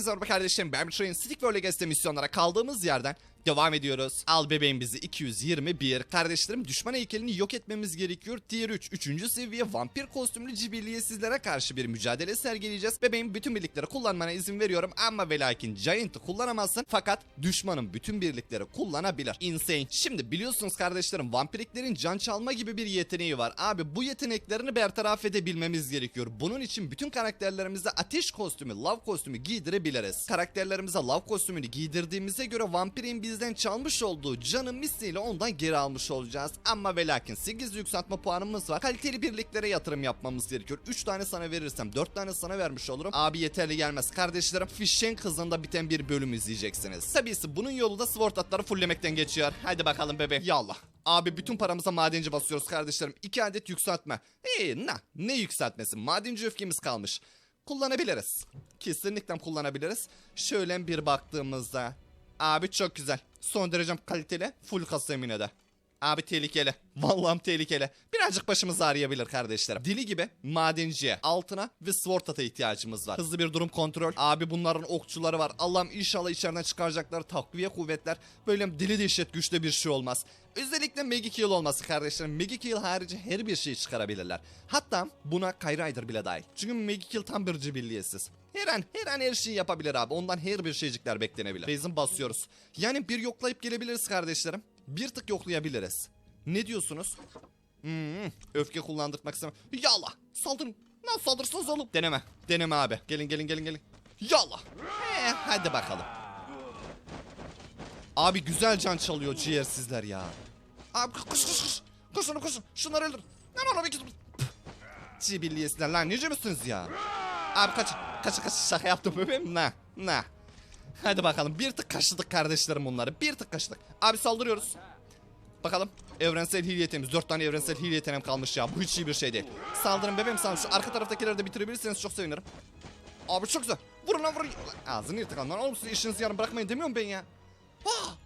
Hepinize merhaba kardeşlerim. Ben Train Stick World'e gezde misyonlara kaldığımız yerden devam ediyoruz. Al bebeğim bizi 221. Kardeşlerim düşman heykelini yok etmemiz gerekiyor. Tier 3 3. seviye vampir kostümlü cibilliye sizlere karşı bir mücadele sergileyeceğiz. Bebeğim bütün birlikleri kullanmana izin veriyorum ama ve lakin Giant'ı kullanamazsın. Fakat düşmanın bütün birlikleri kullanabilir. Insane. Şimdi biliyorsunuz kardeşlerim vampiriklerin can çalma gibi bir yeteneği var. Abi bu yeteneklerini bertaraf edebilmemiz gerekiyor. Bunun için bütün karakterlerimize ateş kostümü, lav kostümü giydirebiliriz. Karakterlerimize lav kostümünü giydirdiğimize göre vampirin bizden çalmış olduğu canın misliyle ondan geri almış olacağız. Ama ve lakin 8 yükseltme puanımız var. Kaliteli birliklere yatırım yapmamız gerekiyor. 3 tane sana verirsem 4 tane sana vermiş olurum. Abi yeterli gelmez. Kardeşlerim Fişen kızında biten bir bölüm izleyeceksiniz. Tabii bunun yolu da sword atları fulllemekten geçiyor. Hadi bakalım bebe. Yallah. Abi bütün paramıza madenci basıyoruz kardeşlerim. 2 adet yükseltme. Eee na ne yükseltmesi? Madenci öfkemiz kalmış. Kullanabiliriz. Kesinlikle kullanabiliriz. Şöyle bir baktığımızda. Abi çok güzel. Son derece kaliteli. Full kasa yine de. Abi tehlikeli. Vallahi tehlikeli. Birazcık başımız ağrıyabilir kardeşlerim. Dili gibi madenciye, altına ve sword ata ihtiyacımız var. Hızlı bir durum kontrol. Abi bunların okçuları var. Allah'ım inşallah içeriden çıkaracaklar takviye kuvvetler. Böyle dili dehşet güçlü bir şey olmaz. Özellikle Magic Heal olması kardeşlerim. Magic Heal harici her bir şeyi çıkarabilirler. Hatta buna Kyrider bile dahil. Çünkü Magic Heal tam bir cibilliyesiz. Her an, her an her şeyi yapabilir abi. Ondan her bir şeycikler beklenebilir. Base'in basıyoruz. Yani bir yoklayıp gelebiliriz kardeşlerim. Bir tık yoklayabiliriz. Ne diyorsunuz? Hmm, öfke kullandırmak istemem. Yallah! Saldırın! Lan saldırırsınız oğlum. Deneme. Deneme abi. Gelin gelin gelin gelin. Yallah! Ee, hadi bakalım. Abi güzel can çalıyor ciğersizler ya. Abi koş koş koş. Koşun koşun. Şunları öldür. Lan oğlum iki... Cibilliyesler lan nece misiniz ya? Abi kaç. Kaç kaç şaka yaptım bebeğim. Na. Na. Hadi bakalım bir tık kaçırdık kardeşlerim bunları. Bir tık kaçırdık. Abi saldırıyoruz. Bakalım. Evrensel hile yeteneğimiz. Tane evrensel hile kalmış ya. Bu hiç iyi bir şey değil. Saldırın bebeğim saldırın. Şu arka taraftakileri de bitirebilirseniz çok sevinirim. Abi çok güzel. Vurun lan vurun. Lan Ağzını yırtık lan. Oğlum siz işinizi yarım bırakmayın demiyorum ben ya. Ah!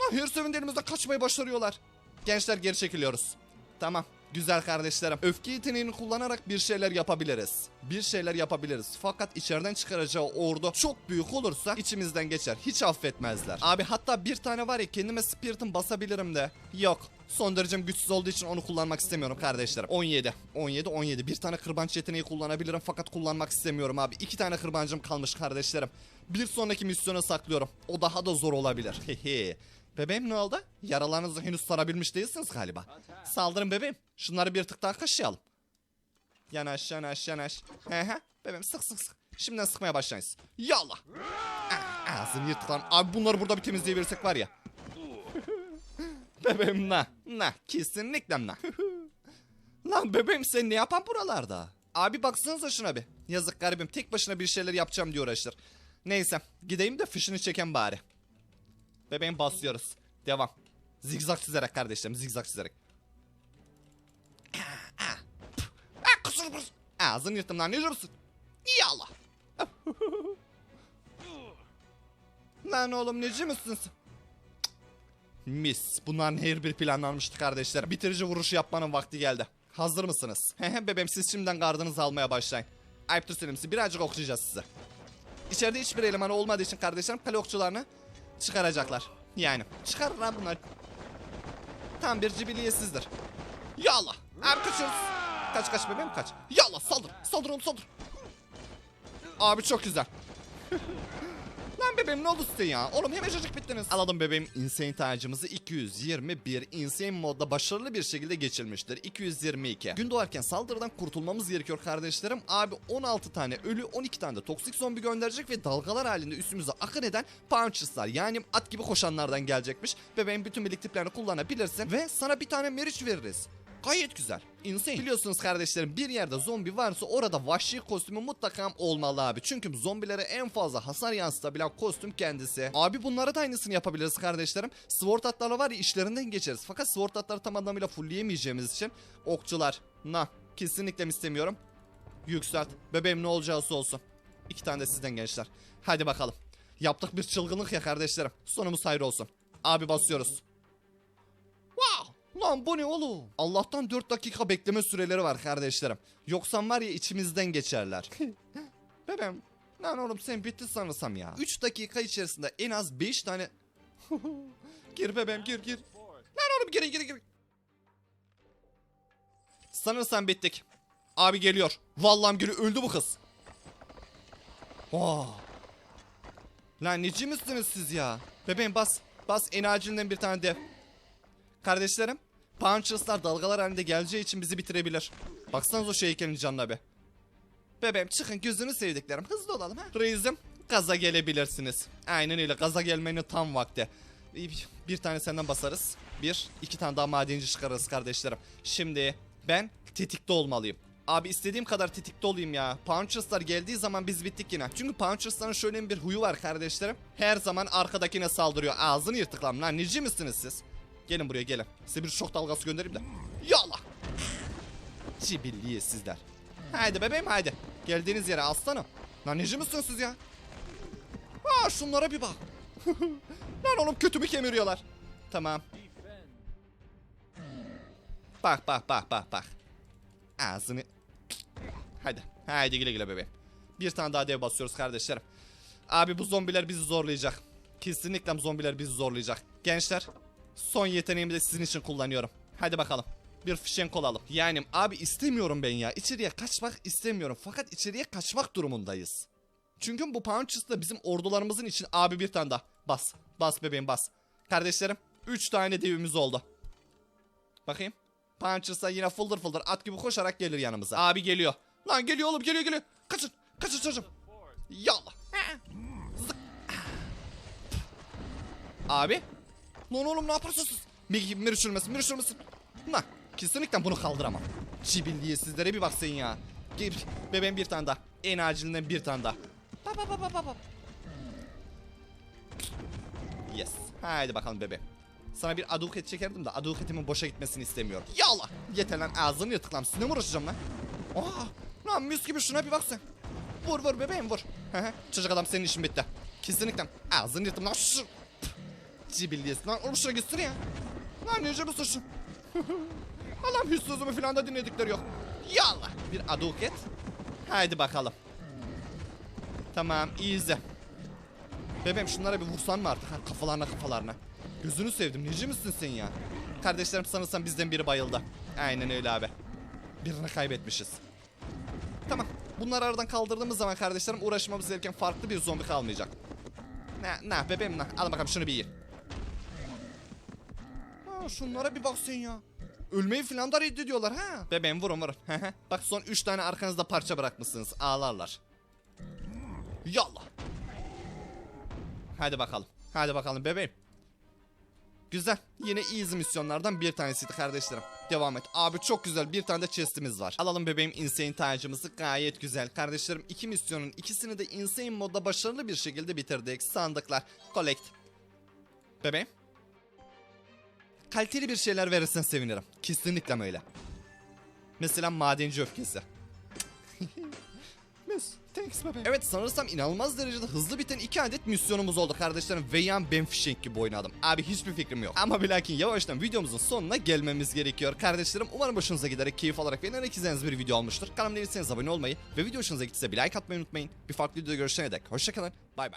Lan her seferinde elimizden kaçmayı başarıyorlar. Gençler geri çekiliyoruz. Tamam. Güzel kardeşlerim. Öfke yeteneğini kullanarak bir şeyler yapabiliriz. Bir şeyler yapabiliriz. Fakat içeriden çıkaracağı ordu çok büyük olursa içimizden geçer. Hiç affetmezler. Abi hatta bir tane var ya kendime Spirit'ın basabilirim de. Yok. Son derecem güçsüz olduğu için onu kullanmak istemiyorum kardeşlerim. 17. 17 17. Bir tane kırbanç yeteneği kullanabilirim fakat kullanmak istemiyorum abi. İki tane kırbancım kalmış kardeşlerim. Bir sonraki misyona saklıyorum. O daha da zor olabilir. Hehe. Bebeğim ne oldu? Yaralarınızı henüz sarabilmiş değilsiniz galiba. Saldırın bebeğim. Şunları bir tık daha kaşıyalım. Yanaş yanaş yanaş. He he. Bebeğim sık sık sık. Şimdiden sıkmaya başlayız. Yallah. Ah, Ağzını yırtık lan. Abi bunları burada bir temizleyebilirsek var ya. bebeğim na. Na. Kesinlikle na. lan bebeğim sen ne yapan buralarda? Abi baksanıza şuna bir. Yazık garibim tek başına bir şeyler yapacağım diye uğraştır. Neyse gideyim de fişini çeken bari. Bebeğim basıyoruz. Devam. Zigzag çizerek kardeşlerim zigzag çizerek. Ah, ah. Ah, kusur kusur. Ağzını yırttım lan ne diyorsun? İyi Allah. lan oğlum neci misin sen? Mis. Bunların her bir planlanmıştı kardeşler. Bitirici vuruşu yapmanın vakti geldi. Hazır mısınız? Bebeğim siz şimdiden gardınızı almaya başlayın. Ayıptır söylemesi birazcık okuyacağız size. İçeride hiçbir elemanı olmadığı için kardeşlerim kale okçularını çıkaracaklar. Yani çıkar lan bunlar. Tam bir cibiliyetsizdir. Yallah. Kaçıyoruz. Kaç kaç bebeğim kaç. Yallah saldır. Saldır oğlum saldır. Abi çok güzel. Lan bebeğim ne oldu size ya? Oğlum hemencecik bittiniz. Alalım bebeğim insane tacımızı 221 insane modda başarılı bir şekilde geçilmiştir. 222. Gün doğarken saldırıdan kurtulmamız gerekiyor kardeşlerim. Abi 16 tane ölü 12 tane de toksik zombi gönderecek ve dalgalar halinde üstümüze akın eden punches'lar yani at gibi koşanlardan gelecekmiş. Bebeğim bütün birlik tiplerini kullanabilirsin ve sana bir tane meriç veririz. Gayet güzel. Insane. Biliyorsunuz kardeşlerim bir yerde zombi varsa orada vahşi kostümü mutlaka olmalı abi. Çünkü zombilere en fazla hasar yansıtabilen kostüm kendisi. Abi bunlara da aynısını yapabiliriz kardeşlerim. Sword atlarla var ya işlerinden geçeriz. Fakat sword atları tam anlamıyla fullleyemeyeceğimiz için okçular. Na kesinlikle istemiyorum. Yükselt. Bebeğim ne olacağısı olsun. İki tane de sizden gençler. Hadi bakalım. Yaptık bir çılgınlık ya kardeşlerim. Sonumuz hayır olsun. Abi basıyoruz. Lan bu ne oğlum? Allah'tan 4 dakika bekleme süreleri var kardeşlerim. Yoksa var ya içimizden geçerler. Bebeğim Lan oğlum sen bitti sanırsam ya. 3 dakika içerisinde en az 5 tane... gir bebeğim gir gir. Lan oğlum gir gir gir. Sanırsam bittik. Abi geliyor. Vallahi geliyor öldü bu kız. Oh. Lan neci misiniz siz ya? Bebeğim bas. Bas en acilinden bir tane dev. Kardeşlerim. Punchers'lar dalgalar halinde geleceği için bizi bitirebilir. Baksanıza o şey heykelin canına be. Bebeğim çıkın gözünü sevdiklerim. Hızlı olalım ha. Reisim gaza gelebilirsiniz. Aynen öyle gaza gelmenin tam vakti. Bir, tane senden basarız. Bir, iki tane daha madenci çıkarırız kardeşlerim. Şimdi ben tetikte olmalıyım. Abi istediğim kadar tetikte olayım ya. Punchers'lar geldiği zaman biz bittik yine. Çünkü Punchers'ların şöyle bir huyu var kardeşlerim. Her zaman arkadakine saldırıyor. Ağzını yırtıklam lan. Nici misiniz siz? Gelin buraya gelin. Size bir şok dalgası göndereyim de. Yallah. Cibilliye sizler. Haydi bebeğim haydi. Geldiğiniz yere aslanım. Lan neci misiniz siz ya? Aa şunlara bir bak. Lan oğlum kötümü kemiriyorlar. Tamam. Bak bak bak bak bak. Ağzını. Haydi. Haydi güle güle bebeğim. Bir tane daha dev basıyoruz kardeşlerim. Abi bu zombiler bizi zorlayacak. Kesinlikle zombiler bizi zorlayacak. Gençler son yeteneğimi de sizin için kullanıyorum. Hadi bakalım. Bir fişenk olalım. Yani abi istemiyorum ben ya. İçeriye kaçmak istemiyorum. Fakat içeriye kaçmak durumundayız. Çünkü bu Punches da bizim ordularımızın için abi bir tane daha. Bas. Bas bebeğim bas. Kardeşlerim 3 tane devimiz oldu. Bakayım. Punchers'a yine fıldır fıldır at gibi koşarak gelir yanımıza. Abi geliyor. Lan geliyor oğlum geliyor geliyor. Kaçın. Kaçın çocuğum. Yallah. Abi. Lan oğlum ne siz? Mir, mir uçurmasın mir uçurmasın. Lan kesinlikle bunu kaldıramam. Cibilliye sizlere bir bak sen ya. Bebeğim bir tane daha. En acilinden bir tane daha. Ba, ba, ba, ba, ba. Yes. Haydi bakalım bebeğim. Sana bir aduket çekerdim de aduketimin boşa gitmesini istemiyorum. Yallah. Yeter lan ağzını yırtıklam. Sizinle mi uğraşacağım lan? Oha. Lan mis gibi şuna bir bak sen. Vur vur bebeğim vur. Çocuk adam senin işin bitti. Kesinlikle. Ağzını yırttım lan. Şu. Cibilliyesin lan. Oğlum şuna gitsene ya. Lan nece bu suçu? Allah'ım hiç sözümü falan da dinledikleri yok. Yallah. Bir aduket. Haydi bakalım. Tamam easy. Bebeğim şunlara bir vursan mı artık? Ha, kafalarına kafalarına. Gözünü sevdim. Neci misin sen ya? Kardeşlerim sanırsam bizden biri bayıldı. Aynen öyle abi. Birini kaybetmişiz. Tamam. Bunları aradan kaldırdığımız zaman kardeşlerim uğraşmamız gereken farklı bir zombi kalmayacak. Ne, ne bebeğim ne? Al bakalım şunu bir ye. Şunlara bir bak sen ya. Ölmeyi falan da reddediyorlar ha. Bebeğim vurun vurun. bak son 3 tane arkanızda parça bırakmışsınız. Ağlarlar. Yallah. Hadi bakalım. Hadi bakalım bebeğim. Güzel. Yine easy misyonlardan bir tanesiydi kardeşlerim. Devam et. Abi çok güzel bir tane de chestimiz var. Alalım bebeğim insane tacımızı. Gayet güzel. Kardeşlerim iki misyonun ikisini de insane modda başarılı bir şekilde bitirdik. Sandıklar. Collect. Bebeğim. Kaliteli bir şeyler verirsen sevinirim. Kesinlikle öyle. Mesela madenci öfkesi. Miss, thanks bebeğim. Evet sanırsam inanılmaz derecede hızlı biten iki adet misyonumuz oldu kardeşlerim. Veyan ben fişek gibi oynadım. Abi hiçbir fikrim yok. Ama bir lakin yavaştan videomuzun sonuna gelmemiz gerekiyor. Kardeşlerim umarım hoşunuza giderek keyif alarak beğenerek izlediğiniz bir video olmuştur. Kanalıma değilseniz abone olmayı ve video hoşunuza gittiyse bir like atmayı unutmayın. Bir farklı videoda görüşene dek hoşçakalın. Bay bay.